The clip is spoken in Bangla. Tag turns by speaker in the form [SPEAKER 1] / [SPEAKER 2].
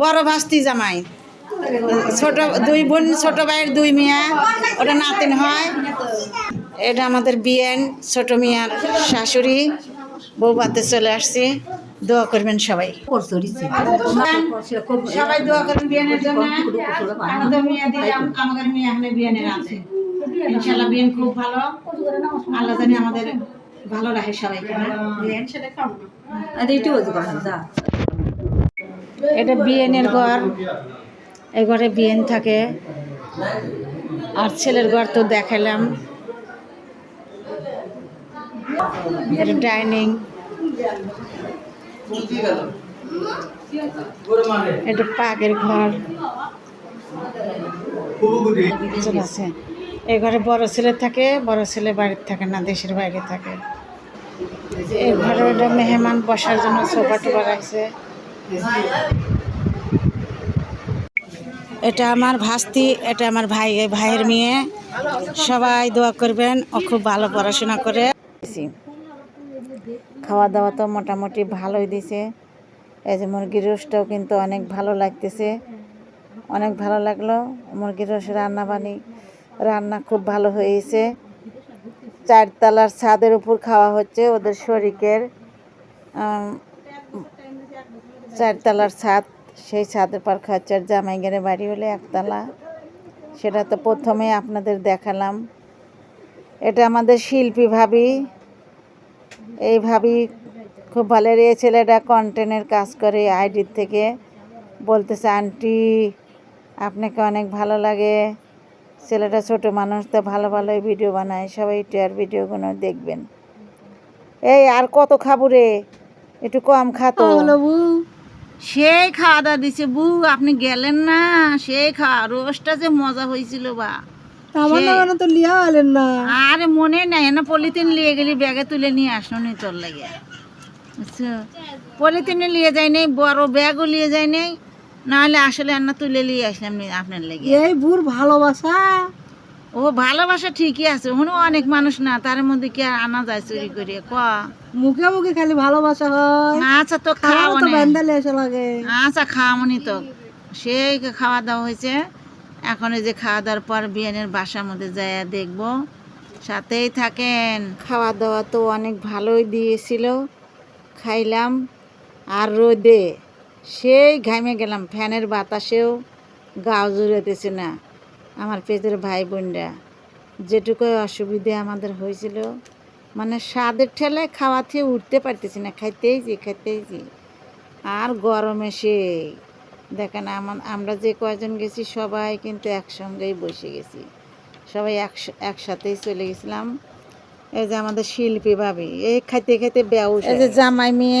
[SPEAKER 1] বড় ভাস্তি জামাই। ছোট দুই বোন, ছোট ভাইয়ের দুই মিয়া, ওটা নাতিন হয়। এটা আমাদের বিয়েন ছোট মিয়ার শাশুড়ি। বউ বৌবাতে চলে আসছি। দোয়া করবেন সবাই। সবাই দোয়া করবেন বিয়ানের জন্য। আমাদের মিয়া আমাদের মিয়া এখানে বিয়ানের আছে। ইনশাল্লাহ বিয়ান খুব ভালো। আল্লাহ জানি আমাদের ভালো রাখে বিয়ান সেটা। এটা বিএনের ঘর। এই ঘরে বিএন থাকে। আর ছেলের ঘর তো দেখালাম। এটা ডাইনিং। এটা পাকের ঘর। আছে। এই ঘরে বড় ছেলে থাকে, বড় ছেলে বাড়িতে থাকে না, দেশের বাইরে থাকে। এই ঘরে মেহমান বসার জন্য সোফা টোফা রাখছে। এটা আমার ভাস্তি, এটা আমার ভাই ভাইয়ের মেয়ে। সবাই দোয়া করবেন, ও খুব ভালো পড়াশোনা করে। খাওয়া দাওয়া তো মোটামুটি ভালোই দিছে। এই যে মুরগির রোস্টটাও কিন্তু অনেক ভালো লাগতেছে। অনেক ভালো লাগল। মুরগির রোস রান্না বানি রান্না খুব ভালো হয়েছে। চারতলার ছাদের উপর খাওয়া হচ্ছে ওদের শরিকের। চারতলার ছাদ, সেই ছাদের পর খাচ্চার জামাই গেড়ে বাড়ি হলে একতলা। সেটা তো প্রথমে আপনাদের দেখালাম। এটা আমাদের শিল্পী ভাবি। এই ভাবি খুব ভালো এই ছেলেটা কন্টেন্টের কাজ করে আইডির থেকে। বলতেছে, আন্টি, আপনাকে অনেক ভালো লাগে। ছেলেটা ছোট মানুষ, তো ভালো ভালো ভিডিও বানায়। সবাই আর ভিডিওগুলো দেখবেন। এই, আর কত খাব রে? একটু কম খাতো সেই খাওয়া দাওয়া দিছে বু আপনি গেলেন না। সেই খাওয়া রোজটা যে মজা হয়েছিল বা।
[SPEAKER 2] আমার না তো লিয়া আলেন না।
[SPEAKER 1] আরে মনে নাই না পলিথিন নিয়ে গেলি ব্যাগে তুলে নিয়ে আসলো নি তোর লাগে। বুঝছ? পলিথিনে নিয়ে যাই নাই বড় ব্যাগও নিয়ে যাই নাই নাহলে আসলে আর না তুলে নিয়ে আসলাম আপনার লেগে।
[SPEAKER 2] এই বুর ভালোবাসা।
[SPEAKER 1] ও ভালোবাসা ঠিকই আছে ওখানে অনেক মানুষ না তার মধ্যে কি আর আনা যায় চুরি করে? ক?
[SPEAKER 2] মুখে মুখে খালি ভালোবাসা হয়।
[SPEAKER 1] আচ্ছা তো
[SPEAKER 2] খাওয়া
[SPEAKER 1] খাওয়া
[SPEAKER 2] তো এসে লাগে।
[SPEAKER 1] আচ্ছা খাওয়ামনি তো। সেই খাওয়া দাওয়া হয়েছে। এখন এই যে খাওয়া দাওয়ার পর বিয়ানের বাসার মধ্যে যায় দেখব। সাথেই থাকেন। খাওয়া দাওয়া তো অনেক ভালোই দিয়েছিল। খাইলাম। আর রোদে সেই ঘামে গেলাম ফ্যানের বাতাসেও গাও জুড়েতেছে না। আমার পেটের ভাই বোনরা যেটুকু অসুবিধে আমাদের হয়েছিল মানে স্বাদের ঠেলায় খাওয়া থেকে উঠতে পারতেছি না খাইতেই যে খাইতেই যে। আর গরমে সেই দেখেন আমার আমরা যে কয়জন গেছি সবাই কিন্তু একসঙ্গেই বসে গেছি। সবাই একস- একসাথেই চলে গেছিলাম। এই যে আমাদের শিল্পী ভাবি এই খাইতে খাইতে বেউস এই যে জামাই মেয়ে